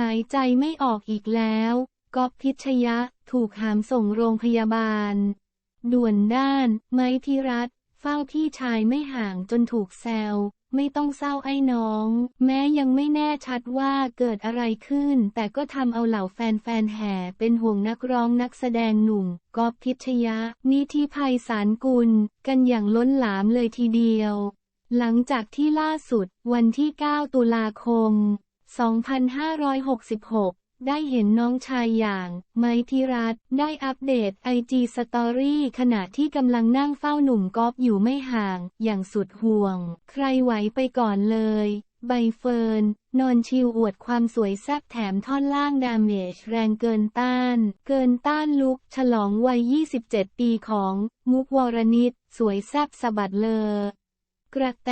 หายใจไม่ออกอีกแล้วก๊อฟพิชยะ ถูกหามส่งโรงพยาบาล ด่วนด้าน ไม้พิรัตเฝ้าพี่ชายไม่ห่างจนถูกแซว ไม่ต้องเศร้าไอ้น้อง แม้ยังไม่แน่ชัดว่าเกิดอะไรขึ้น แต่ก็ทำเอาเหล่าแฟนๆแห่เป็นห่วงนักร้องนักแสดงหนุ่มกอฟพิชยะ นิธิภัยสารกุล กันอย่างล้นหลามเลยทีเดียว หลังจากที่ล่าสุดวันที่ 9 ตุลาคม 2566 ได้เห็นน้องชายอย่าง ไมธิรัตได้อัปเดตไอจีสตอรี่ขณะที่กำลังนั่งเฝ้าหนุ่มกอฟอยู่ไม่ห่าง อย่างสุดห่วง ใครไหวไปก่อนเลย ใบเฟิร์น นอนชิวอวดความสวยแซ่บแถมท่อนล่างดามเมจแรงเกินต้าน เกินต้านลุก ฉลองวัย 27 ปีของ มุกวรนิต สวยแซ่บสะบัดเลอกระแต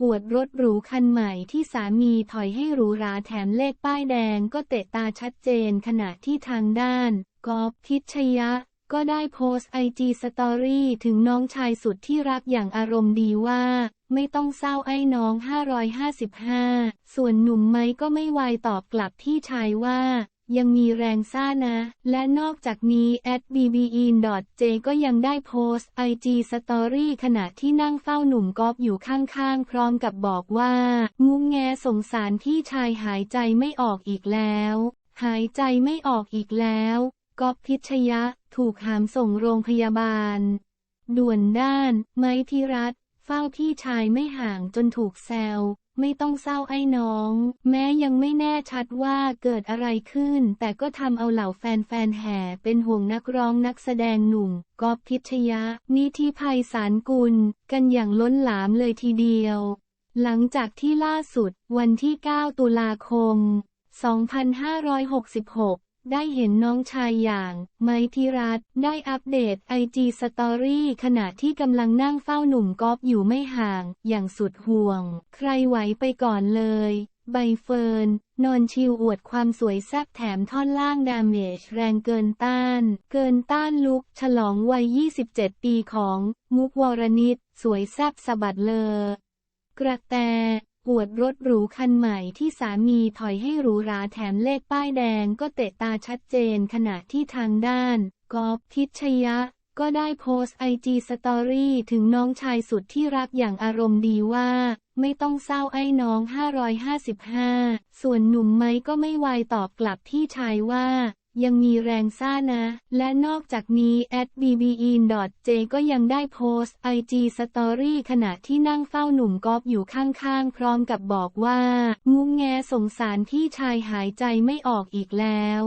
อวดรถหรูคันใหม่ที่สามีถอยให้หรูหราแถมเลขป้ายแดงก็เตะตาชัดเจนขณะที่ทางด้านกอฟพิชยะ ก็ได้โพสต์ไอจีสตอรี่ถึงน้องชายสุดที่รักอย่างอารมณ์ดีว่า ไม่ต้องเศร้าไอ้น้อง 555 ส่วนหนุ่มไม้ก็ไม่วายตอบกลับพี่ชายว่า ยังมีแรงซ่านะ และนอกจากนี้ at @bbin.j ก็ยังได้โพสต์ IG Story ขณะที่นั่งเฝ้าหนุ่มกอฟอยู่ข้างๆ พร้อมกับบอกว่า งุ้งแงสงสารพี่ชายหายใจไม่ออกอีกแล้ว หายใจไม่ออกอีกแล้วกอฟพิชยะ ถูกหามส่งโรงพยาบาล ด่วนด้าน ไม้พิรัตเฝ้าพี่ชายไม่ห่างจนถูกแซว ไม่ต้องเศร้าไอ้น้อง แม้ยังไม่แน่ชัดว่าเกิดอะไรขึ้น แต่ก็ทำเอาเหล่าแฟนๆแห่เป็นห่วงนักร้องนักแสดงหนุ่มกอฟพิชยะ นิธิภัยสารกุล กันอย่างล้นหลามเลยทีเดียว หลังจากที่ล่าสุดวันที่ 9 ตุลาคม 2566 ได้เห็นน้องชายอย่าง ไมธิรัตได้อัปเดตไอจีสตอรี่ขณะที่กำลังนั่งเฝ้าหนุ่มก๊อฟอยู่ไม่ห่าง อย่างสุดห่วง ใครไหวไปก่อนเลย ใบเฟิร์น นอนชิวอวดความสวยแซ่บแถมท่อนล่างดามเมจแรงเกินต้าน เกินต้านลุก ฉลองวัย 27 ปีของ มุกวรนิต สวยแซ่บสะบัดเลอกระแต อวดรถหรูคันใหม่ที่สามีถอยให้หรูหราแถมเลขป้ายแดงก็เตะตาชัดเจนขณะที่ทางด้านกอฟพิชยะ ก็ได้โพสต์ไอจีสตอรี่ถึงน้องชายสุดที่รักอย่างอารมณ์ดีว่า ไม่ต้องเศร้าไอ้น้อง 555 ส่วนหนุ่มไม้ก็ไม่ไวตอบกลับพี่ชายว่า ยังมีแรงซ่านะ และนอกจากนี้ at @bbin.j ก็ยังได้โพสต์ IG Story ขณะที่นั่งเฝ้าหนุ่มกอล์ฟอยู่ข้างๆ พร้อมกับบอกว่า งุ้งแงสงสารพี่ชายหายใจไม่ออกอีกแล้ว